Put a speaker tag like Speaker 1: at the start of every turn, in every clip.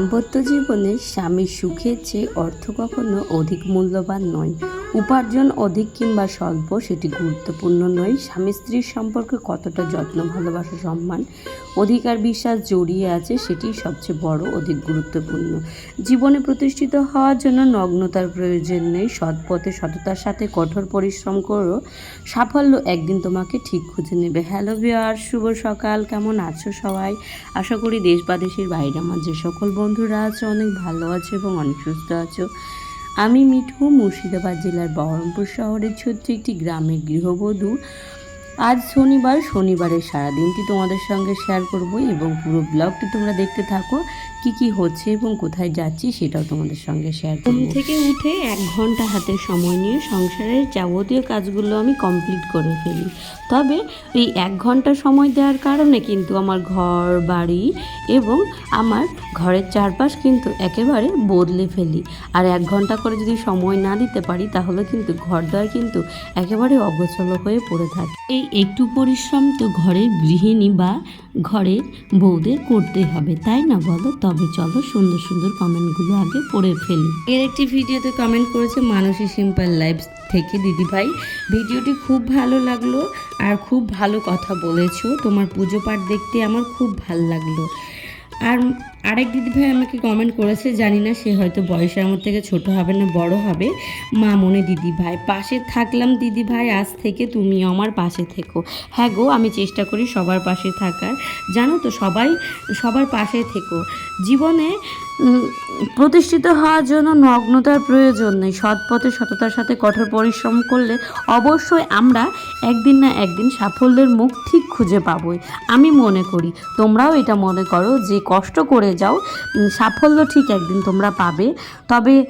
Speaker 1: দাম্পত্য জীবনে স্বামীর সুখের চেয়ে অর্থ কখনো অধিক মূল্যবান নয়। উপার্জন অধিক কিংবা স্বল্প সেটি গুরুত্বপূর্ণ নয়। স্বামী স্ত্রীর সম্পর্কে কতটা যত্ন, ভালোবাসা, সম্মান, অধিকার, বিশ্বাস জড়িয়ে আছে সেটি সবচেয়ে বড়, অধিক গুরুত্বপূর্ণ। জীবনে প্রতিষ্ঠিত হওয়ার জন্য নগ্নতার প্রয়োজন নেই। সৎ পথে সততার সাথে কঠোর পরিশ্রম করো। সাফল্য একদিন তোমাকে ঠিক খুঁজে নেবে। হ্যালো বিয়ার শুভ সকাল। কেমন আছো সবাই? আশা করি দেশ বা দেশের বাইরে আমার যে সকল বন্ধুরা আছো, অনেক ভালো আছো এবং অনেক সুস্থ আছো। আমি মিঠু মুর্শিদাবাদ জেলার বহরমপুর শহরের ছোট্ট একটি গ্রামের গৃহবধূ। আজ শনিবার শনিবারের সারাদিনটি তোমাদের সঙ্গে শেয়ার করব এবং পুরো ব্লগটি তোমরা দেখতে থাকো কি কি হচ্ছে এবং কোথায় যাচ্ছি সেটাও তোমাদের সঙ্গে শেয়ার করব। ঘুম থেকে উঠে এক ঘণ্টা হাতে সময় নিয়ে সংসারের যাবতীয় কাজগুলো আমি কমপ্লিট করে ফেলি। তবে এই এক ঘণ্টা সময় দেওয়ার কারণে কিন্তু আমার ঘর বাড়ি এবং আমার ঘরের চারপাশ কিন্তু একেবারে বদলে ফেলি। আর এক ঘণ্টা করে যদি সময় না দিতে পারি তাহলে কিন্তু ঘর দ্বার কিন্তু একেবারে অগোছলো হয়ে পড়ে থাকে। এই একটু পরিশ্রম তো ঘরের গৃহিণী বা ঘরের বউদের করতে হবে, তাই না বলো? তবে চলো সুন্দর সুন্দর কমেন্টগুলো আগে পড়ে ফেলি। এর একটি ভিডিওতে কমেন্ট করেছে মানসী সিম্পল লাইফ থেকে দিদিভাই, ভিডিওটি খুব ভালো লাগল আর খুব ভালো কথা বলেছ। তোমার পুজো পাঠ দেখতে আমার খুব ভালো লাগল। আর আরেক দিদিভাই আমাকে কমেন্ট করেছে, জানি না সে হয়তো বয়সে আমার থেকে ছোট হবে না, বড় হবে। মা মনে দিদিভাই পাশে থাকলাম দিদিভাই আজ থেকে তুমি আমার পাশে থেকো। হ্যাঁ গো, আমি চেষ্টা করি সবার পাশে থাকার। জানো তো, সবাই, সবার পাশে থেকো। জীবনে প্রতিষ্ঠিত হওয়ার জন্য নগ্নতার প্রয়োজন নেই। সৎ পথে সততার সাথে কঠোর পরিশ্রম করলে অবশ্যই আমরা একদিন না একদিন সাফল্যের মুখ ঠিক খুঁজে পাবই। আমি মনে করি, তোমরাও এটা মনে করো যে কষ্ট করে যাও। সাফল্য ঠিক একদিন তোমরা পাবে। তবে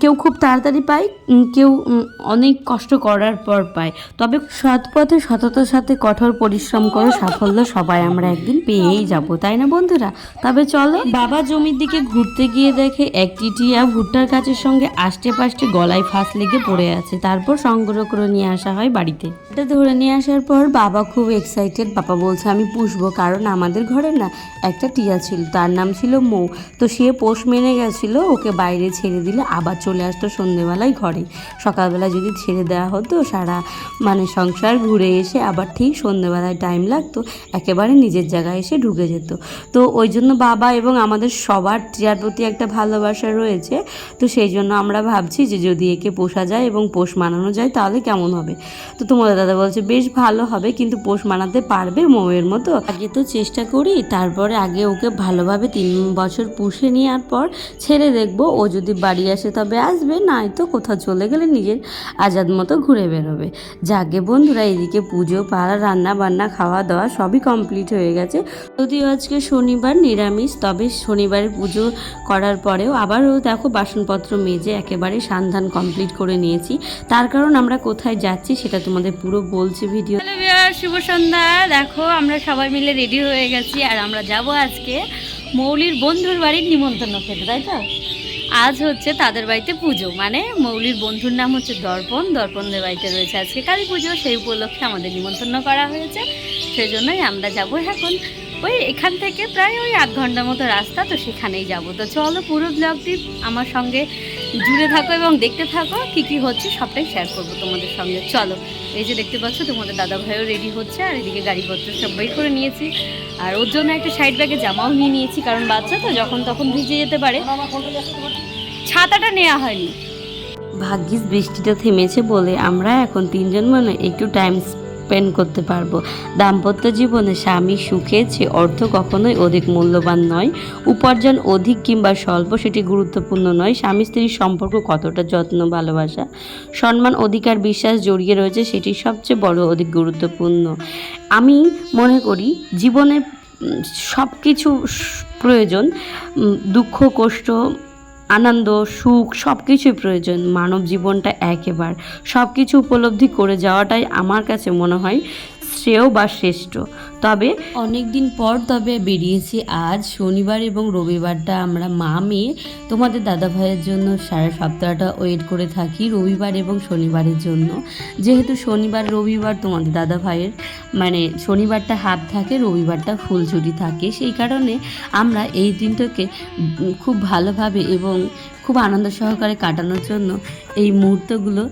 Speaker 1: কেউ খুব তাড়াতাড়ি পায় কেউ অনেক কষ্ট করার পর পায়। তবে সৎ পথে সততার সাথে কঠোর পরিশ্রম করে, সাফল্য সবাই আমরা একদিন পেয়েই যাব, তাই না বন্ধুরা? তবে চলো, বাবা জমির দিকে ঘুরতে গিয়ে দেখে একটি টিয়া ভুট্টার গাছের সঙ্গে আষ্টে পাষ্টে গলায় ফাঁস লেগে পড়ে আছে। তারপর সংগ্রহ করে নিয়ে আসা হয় বাড়িতে। এটা ধরে নিয়ে আসার পর বাবা খুব এক্সাইটেড বাবা বলছে, আমি পুষবো, কারণ আমাদের ঘরে না একটা টিয়া ছিল, তার নাম ছিল মৌ। তো সে পোষ মেনে গেছিল, ওকে বাইরে ছেড়ে দিলে আবার চলে আসতো সন্ধেবেলায় ঘরে। সকালবেলা যদি ছেড়ে দেওয়া হতো, সারা মানে সংসার ঘুরে এসে আবার ঠিক সন্ধেবেলায় টাইম লাগতো, একেবারে নিজের জায়গায় এসে ঢুকে যেত। তো ওই জন্য বাবা এবং আমাদের সবার টিয়ার প্রতি একটা ভালোবাসা রয়েছে, তো সেই জন্য আমরা ভাবছি যে যদি একে পোষা যায় এবং পোষ মানানো যায়, তাহলে কেমন হবে? তো তোমাদের দাদা বলছে, বেশ ভালো হবে, কিন্তু পোষ মানাতে পারবে মৌয়ের মতো। আগে তো চেষ্টা করি, তারপরে আগে ওকে ভালোভাবে তিন বছর পুষে নেওয়ার পর ছেড়ে দেখব, ও যদি বাড়ি আসে তবে আসবে, নাই তো কোথাও চলে গেলে নিজের আজাদ মতো ঘুরে বেরোবে। যাকে বন্ধুরা, এদিকে পুজো, পাড়া রান্না বান্না খাওয়া দাওয়া সবই কমপ্লিট হয়ে গেছে। যদিও আজকে শনিবার নিরামিষ, তবে শনিবারের পুজো করার পরেও আবারও দেখো বাসনপত্র মেজে একেবারে সান্ধান কমপ্লিট করে নিয়েছি। তার কারণ আমরা কোথায় যাচ্ছি সেটা তোমাদের পুরো বলছি ভিডিও।
Speaker 2: শুভ সন্ধ্যা। দেখো, আমরা সবাই মিলে রেডি হয়ে গেছি আর আমরা যাব আজকে মৌলির বন্ধুর বাড়ির নিমন্ত্রণ খেতে, তাই তো? আজ হচ্ছে তাদের বাড়িতে পুজো মানে মৌলির বন্ধুর নাম হচ্ছে দর্পণ, দর্পণদের বাড়িতে রয়েছে আজকে কালী পুজো, সেই উপলক্ষে আমাদের নিমন্ত্রণ করা হয়েছে। সেই জন্যই আমরা যাব এখন ওই এখান থেকে প্রায় ওই আধ ঘণ্টার মতো রাস্তা, তো সেখানেই যাব। তো চলো পুরো ব্লগটি আমার সঙ্গে জুড়ে থাকো এবং দেখতে থাকো, কি কি হচ্ছে সবটাই শেয়ার করব তোমাদের সঙ্গে। চলো, এই যে দেখতে পাচ্ছ, তোমাদের দাদা ভাইও রেডি হচ্ছে, আর এদিকে গাড়িপত্র সব বের করে নিয়েছি। আর ওর জন্য একটা সাইড ব্যাগে জামাও নিয়ে নিয়েছি, কারণ বাচ্চা তো, যখন তখন ভিজে যেতে পারে। ছাতাটা নেওয়া হয়নি।
Speaker 1: ভাগ্যিস বৃষ্টিটা থেমেছে বলে আমরা এখন তিনজন মানে একটু টাইম স্পেন্ড করতে পারব। দাম্পত্য জীবনে স্বামী সুখের চেয়ে অর্থ কখনোই অধিক মূল্যবান নয়, উপার্জন অধিক কিংবা স্বল্প সেটি গুরুত্বপূর্ণ নয়। স্বামী স্ত্রীর সম্পর্ক কতটা যত্ন, ভালোবাসা, সম্মান, অধিকার, বিশ্বাস জড়িয়ে রয়েছে সেটি সবচেয়ে বড় অধিক গুরুত্বপূর্ণ। আমি মনে করি জীবনে সব কিছু প্রয়োজন দুঃখ, কষ্ট আনন্দ, সুখ সব কিছুই প্রয়োজন। মানব জীবনটা একেবার। সব কিছু উপলব্ধি করে যাওয়াটাই আমার কাছে মনে হয় শ্রেয় বা শ্রেষ্ঠ। তবে অনেক দিন পর তবে বেরিয়েছি। আজ শনিবার এবং রবিবারটা আমরা মা, মেয়ে তোমাদের দাদা ভাইয়ের জন্য সারা সপ্তাহটা ওয়েট করে থাকি রবিবার এবং শনিবারের জন্য। যেহেতু শনিবার, রবিবার তোমাদের দাদা ভাইয়ের মানে শনিবারটা হাফ থাকে, রবিবারটা ফুল ছুটি থাকে, সেই কারণে আমরা এই দিনটাকে খুব ভালোভাবে এবং খুব আনন্দ সহকারে কাটানোর জন্য এই মুহূর্তগুলো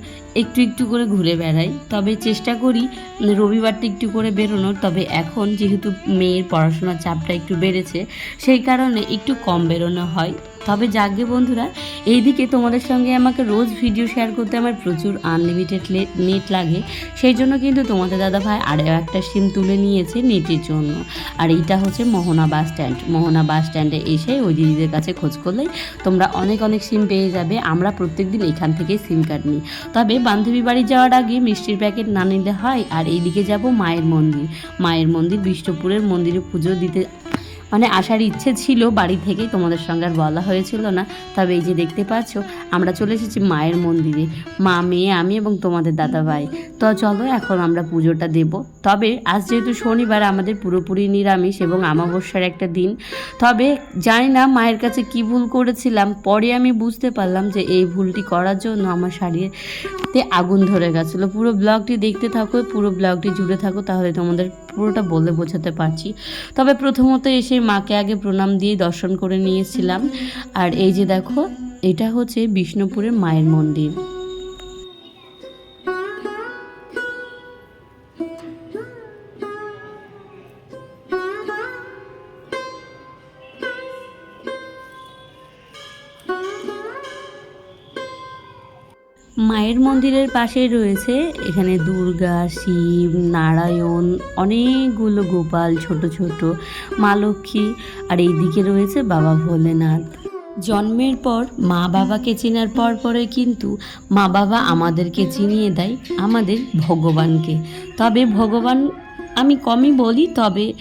Speaker 1: একটু একটু করে ঘুরে বেড়াই। তবে চেষ্টা করি রবিবারটা একটু করে বেরোনোর। তবে এখন যেহেতু মেয়ের পড়াশোনার চাপটা একটু বেড়েছে, সেই কারণে একটু কম বেরোনো হয়। তবে যাকে বন্ধুরা, এইদিকে তোমাদের সঙ্গে আমাকে রোজ ভিডিও শেয়ার করতে আমার প্রচুর আনলিমিটেড নেট লাগে। সেই জন্য কিন্তু তোমাদের দাদা ভাই আরও একটা সিম তুলে নিয়েছে নেটের জন্য। আর এইটা হচ্ছে মোহনা বাস স্ট্যান্ড। মোহনা বাস স্ট্যান্ডে এসে ওই দিদিদের কাছে খোঁজ করলেই তোমরা অনেক অনেক সিম পেয়ে যাবে। আমরা প্রত্যেকদিন এখান থেকে সিম কার্ড নিই। তবে বান্ধবী বাড়ি যাওয়ার আগে মিষ্টির প্যাকেট না নিলে হয়। আর এইদিকে যাব মায়ের মন্দির। মায়ের মন্দির, বিষ্ণুপুরের মন্দিরে পুজো দিতে মানে আসার ইচ্ছে ছিল, বাড়ি থেকেই তোমাদের সঙ্গে আর বলা হয়েছিল না। তবে এই যে দেখতে পাচ্ছ, আমরা চলে এসেছি মায়ের মন্দিরে। মা, মেয়ে, আমি এবং তোমাদের দাদা ভাই তো চলো, এখন আমরা পুজোটা দেব। তবে আজ যেহেতু শনিবার, আমাদের পুরোপুরি নিরামিষ এবং আমাবস্যার একটা দিন। তবে জানি না মায়ের কাছে কি ভুল করেছিলাম। পরে আমি বুঝতে পারলাম যে এই ভুলটি করার জন্য আমার শাড়িতে আগুন ধরে গেছিল। পুরো ব্লগটি দেখতে থাকো, পুরো ব্লগটি জুড়ে থাকো, তাহলে তোমাদের পুরোটা বলে বোঝাতে পারছি। তবে প্রথমত এসে মাকে আগে প্রণাম দিয়ে দর্শন করে নিয়েছিলাম। আর এই যে দেখো, এটা হচ্ছে বিষ্ণুপুরের মায়ের মন্দির। মায়ের মন্দিরের পাশে রয়েছে এখানে দুর্গা, শিব, নারায়ণ, অনেকগুলো গোপাল, ছোট ছোট, মা লক্ষ্মী আর এইদিকে রয়েছে বাবা ভোলেনাথ। জন্মের পর মা বাবাকে চেনার পর পরে কিন্তু মা বাবা আমাদেরকে চিনিয়ে দেয়, আমাদের ভগবানকে। তবে ভগবান আমি কমই বলি, তবে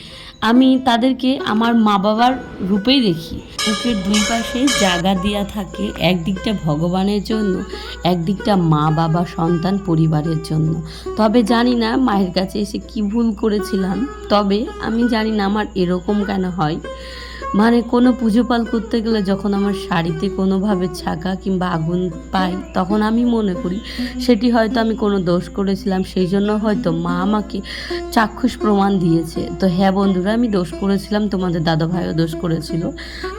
Speaker 1: আমি তাদেরকে আমার মা বাবার রূপেই দেখি। বুকের দুই পাশে জায়গা দেওয়া থাকে একদিকটা ভগবানের জন্য, একদিকটা মা বাবা সন্তান পরিবারের জন্য। তবে জানি না মায়ের কাছে এসে কি ভুল করেছিলাম, তবে আমি জানি না আমার এরকম কেন হয়। মানে কোনো পুজো পাল করতে গেলে যখন আমার শাড়িতে কোনোভাবে ছাকা কিংবা আগুন পাই তখন আমি মনে করি সেটি হয়তো আমি কোনো দোষ করেছিলাম, সেই জন্য হয়তো মা আমাকে চাক্ষুষ প্রমাণ দিয়েছে। তো হ্যাঁ বন্ধুরা, আমি দোষ করেছিলাম, তোমাদের দাদা ভাইও দোষ করেছিল।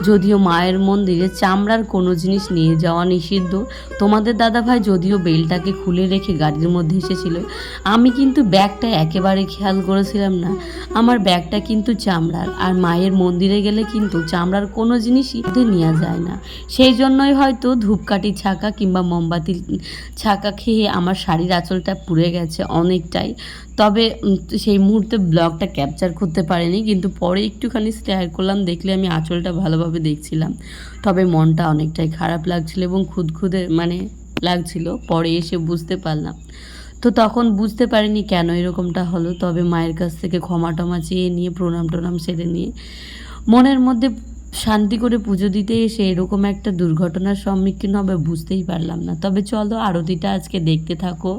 Speaker 1: যদিও মায়ের মন্দিরে চামড়ার কোনো জিনিস নিয়ে যাওয়া নিষিদ্ধ। তোমাদের দাদা ভাই যদিও বেলটাকে খুলে রেখে গাড়ির মধ্যে এসেছিল, আমি কিন্তু ব্যাগটা একেবারে খেয়াল করেছিলাম না। আমার ব্যাগটা কিন্তু চামড়ার, আর মায়ের মন্দিরে গেলে কিন্তু চামড়ার কোনো জিনিসই নেওয়া যায় না। সেই জন্যই হয়তো ধূপকাঠি ছাকা কিংবা মোমবাতি ছাকা খেয়ে আমার শাড়ির আঁচলটা পুড়ে গেছে অনেকটাই। তবে সেই মুহূর্তে ব্লগটা ক্যাপচার করতে পারিনি, কিন্তু পরে একটুখানি স্টেয়ার করলাম, দেখলে আমি আঁচলটা ভালোভাবে দেখছিলাম। তবে মনটা অনেকটাই খারাপ লাগছিল এবং খুদখুদে মানে লাগছিল, পরে এসে বুঝতে পারলাম। তো তখন বুঝতে পারিনি কেন এরকমটা হলো, তবে মায়ের কাছ থেকে ক্ষমা টমা চেয়ে নিয়ে প্রণাম টনাম সেরে নিয়ে মনের মধ্যে শান্তি করে পুজো দিতে এসে এরকম একটা দুর্ঘটনার সম্মুখীন হবে বুঝতেই পারলাম না। তবে চলো আরতিটা আজকে দেখতে থাকো।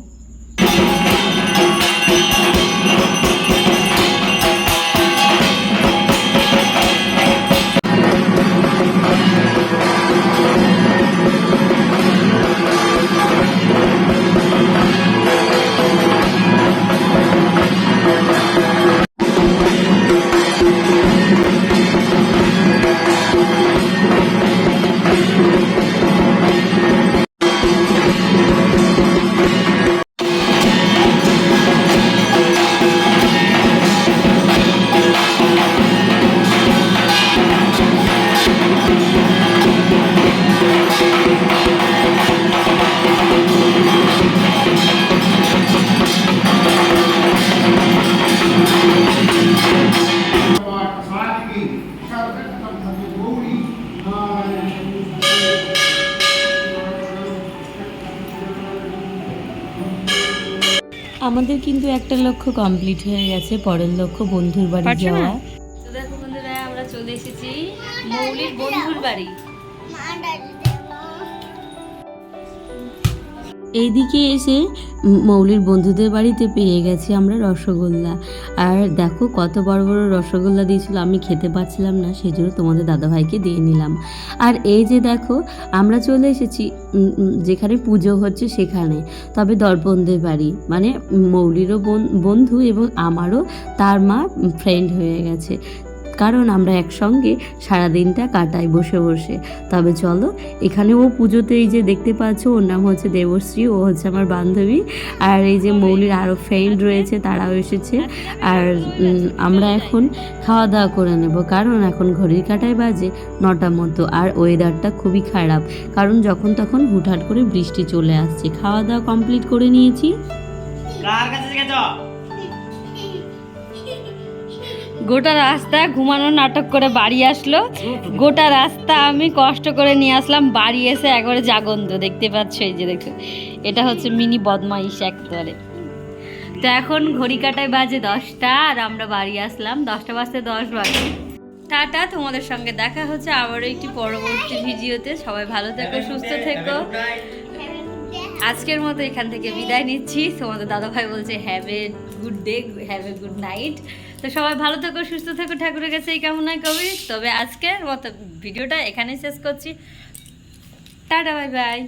Speaker 1: আমাদের কিন্তু একটা লক্ষ্য কমপ্লিট হয়ে গেছে পরের লক্ষ্য বন্ধুর বাড়ি যাওয়া।
Speaker 2: তো দেখো বন্ধুরা আমরা চলে এসেছি মৌলির বন্ধুর বাড়ি।
Speaker 1: এইদিকে এসে মৌলির বন্ধুদের বাড়িতে পেয়ে গেছি আমরা রসগোল্লা। আর দেখো কত বড় বড় রসগোল্লা দিয়েছিল, আমি খেতে পারছিলাম না সেই জন্য তোমাদের দাদাভাইকে দিয়ে নিলাম। আর এই যে দেখো, আমরা চলে এসেছি যেখানে পুজো হচ্ছে সেখানে। তবে দর্পণদের বাড়ি মানে মৌলিরও বোন- বন্ধু এবং আমারও তার মা ফ্রেন্ড হয়ে গেছে। কারণ আমরা একসঙ্গে সারাদিনটা কাটাই বসে বসে। তবে চলো, এখানে ও পুজোতে এই যে দেখতে পাচ্ছ, ওর নাম হচ্ছে দেবশ্রী, ও হচ্ছে আমার বান্ধবী। আর এই যে মৌলির আরও ফ্রেন্ড রয়েছে, তারাও এসেছে। আর আমরা এখন খাওয়া দাওয়া করে নেব, কারণ এখন ঘড়ির কাটায় বাজে নটা মতো আর ওয়েদারটা খুবই খারাপ। কারণ যখন তখন হুটহাট করে বৃষ্টি চলে আসছে। খাওয়া দাওয়া কমপ্লিট করে নিয়েছি।
Speaker 3: কার কাছে গেছ?
Speaker 2: গোটা রাস্তা ঘুমানোর নাটক করে বাড়ি আসলো। গোটা রাস্তা আমি কষ্ট করে নিয়ে আসলাম, বাড়ি এসে একবারে জাগন্ত, দেখতে পাচ্ছ এই যে দেখো। এটা হচ্ছে মিনি বদমাইশ একবারে। তো এখন ঘড়ি কাটায় বাজে দশটা আর আমরা বাড়ি আসলাম, দশটা বাজতে দশ বাজে। টাটা, তোমাদের সঙ্গে দেখা হচ্ছে আবারও একটি পরবর্তী ভিডিওতে। সবাই ভালো থেকো, সুস্থ থেকো। আজকের মতো এখান থেকে বিদায় নিচ্ছি। তোমাদের দাদাভাই বলছে have a good day have a good night তো সবাই ভালো থেকো, সুস্থ থেকো, ঠাকুরের কাছে এই হয় করি তবে আজকের মতো ভিডিওটা এখানেই শেষ করছি। Tata, bye bye.